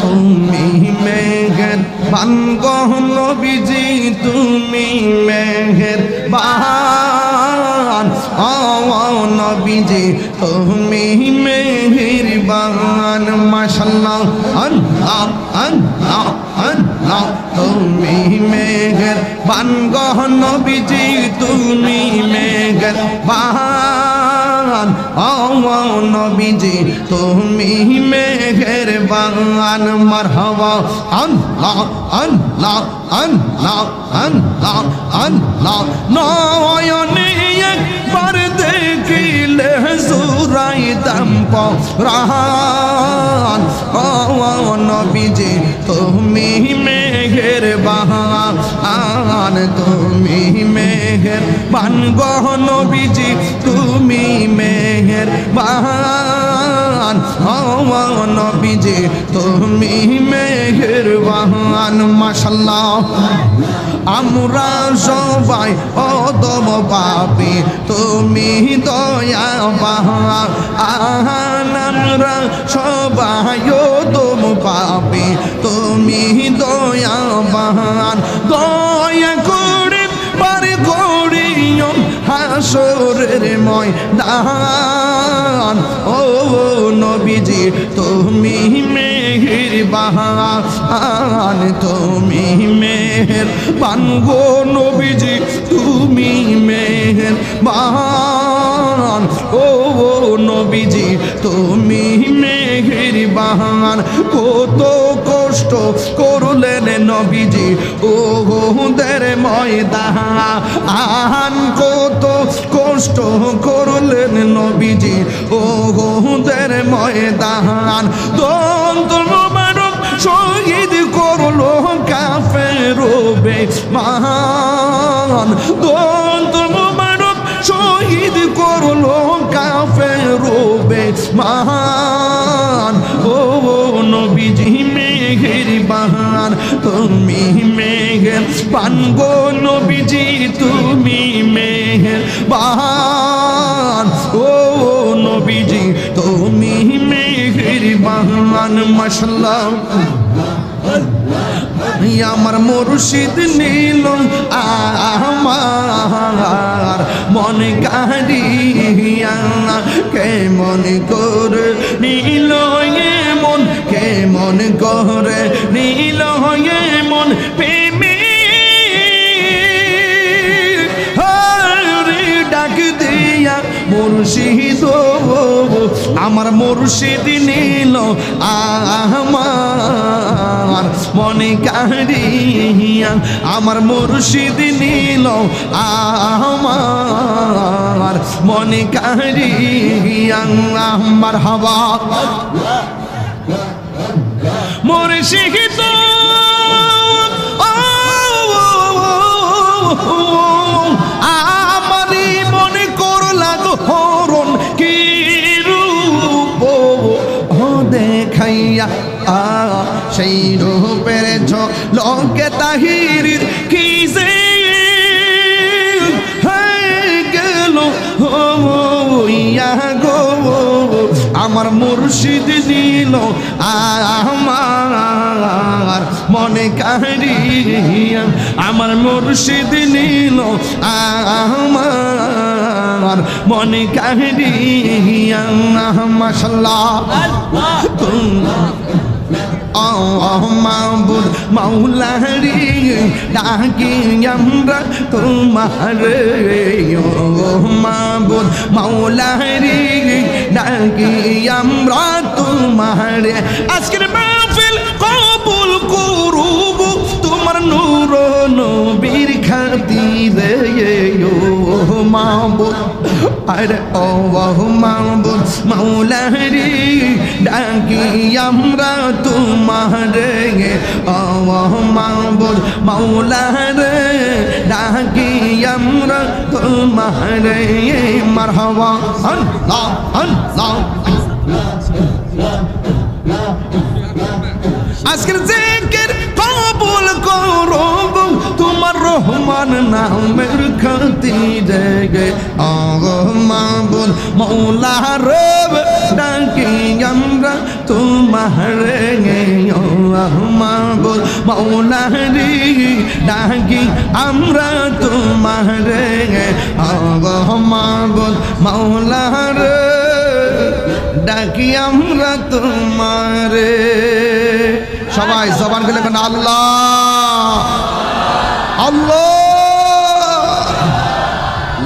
তুমি মেঘের বানগহ নবীজি, তুমি মেঘের বান। নবীজি, তুমি মেঘের বান। মাশাল্লাহ, আল্লাহ আল্লাহ আল্লাহ। তুমি মেঘের বানগহ নবীজি, তুমি মেঘের বান। ও নবীজি, তুমি মেঘের বান, মারহাবা, আল্লাহ আল্লাহ আল্লাহ আল্লাহ আল্লাহ। নয়নে একবার দেখিলে সুরাই দাম পরান ও নবীজি, তুমি মেঘের বাহান তুমি মেঘের বান গহ নবীজি, তুমি মেঘের বাহান। ও নবীজি, তুমি মেঘের বাহান। মাশাল্লাহ। আমরা সবাই অদম পাপি, তুমি দয়া বাহান আমরা সবাই অদম পাপি, তুমি দয়া বাহান দয়া হাসরের ময়দান। ও নবীজি, তুমি মেহের বাহান তুমি মেহের বানগো নবীজি, তুমি মেহের বাহান ও নবীজি, তুমি মেহের বাহান কত কষ্ট করলেন নবীজি। ও দের ময়দান কত কষ্ট করলেন নবীজি। ও দের ময়দান দন্ত মোবারক শহীদ করল কাফের মান দন্ত মোবারক শহীদ করল কাফের মান ও নবীজি মেঘের বাহান তুমি মেঘের পান গো নবীজি, তুমি মেঘের বাহান ও নবীজি, তুমি মেঘের বাহান মশলা আমার মুর্শিদ নীল, আমার মন কাহিয়া কেমন করে নীল মন কেমন করে নীল মন প্রেমী। ডাক দিয়া মুর্শিদ আমার মুর্শিদ নীল আমার মনে কাহিয়া আমার মুর্শিদ নীল আমার মনে কাহিয়া আমার হবা মুর্শিদ হরণ কি দেখাইয়া সেই রূপের ঝলকে তাহিরির কি যে গেল? গো, আমার মুর্শিদ দিল আমার মনে কাহিয়া আমার মুর্শিদ নিল আমার মনে কাহিয়া মাসাল্লাহ মাবুদ মাওলারি ডাকি আমরা তোমার। মাবুদ মাওলারি ডাকি আমরা তোমার। আজকের খাতিরে ও মাবুদ আরে ও মাবুদ মাওলারি ডাকি আমরা তোমার ও মাবুদ মাওলারে ডাকি আমরা তোমার মারহাবা আল্লাহ আল্লাহ আজকের জেকের নামের খাতিরে গে মাবুল মৌলা রব ডাকি আমরা তোমার গে ও মাবুদ মৌলারি ডাকি আমরা তোমারে আল্লাহ মাবুদ মৌলারে ডাকি আমরা তোমারে সবাই খুলে কেন আল্লাহ আল্লাহ